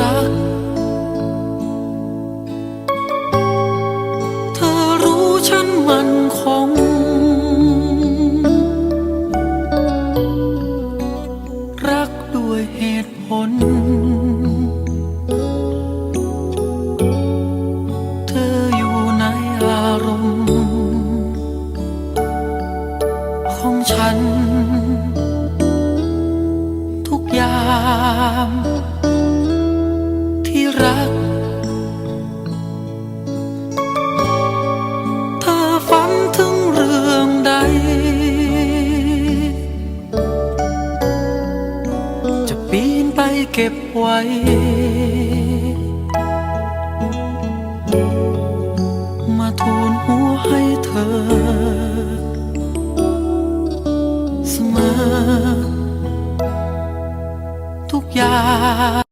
รัก เธอรู้ฉันมันคง รักด้วยเหตุผล เธออยู่ในอารมณ์ ของฉัน ทุกยาม เก็บไว้ มาทูลหัวให้เธอ เสมอ ทุกอย่าง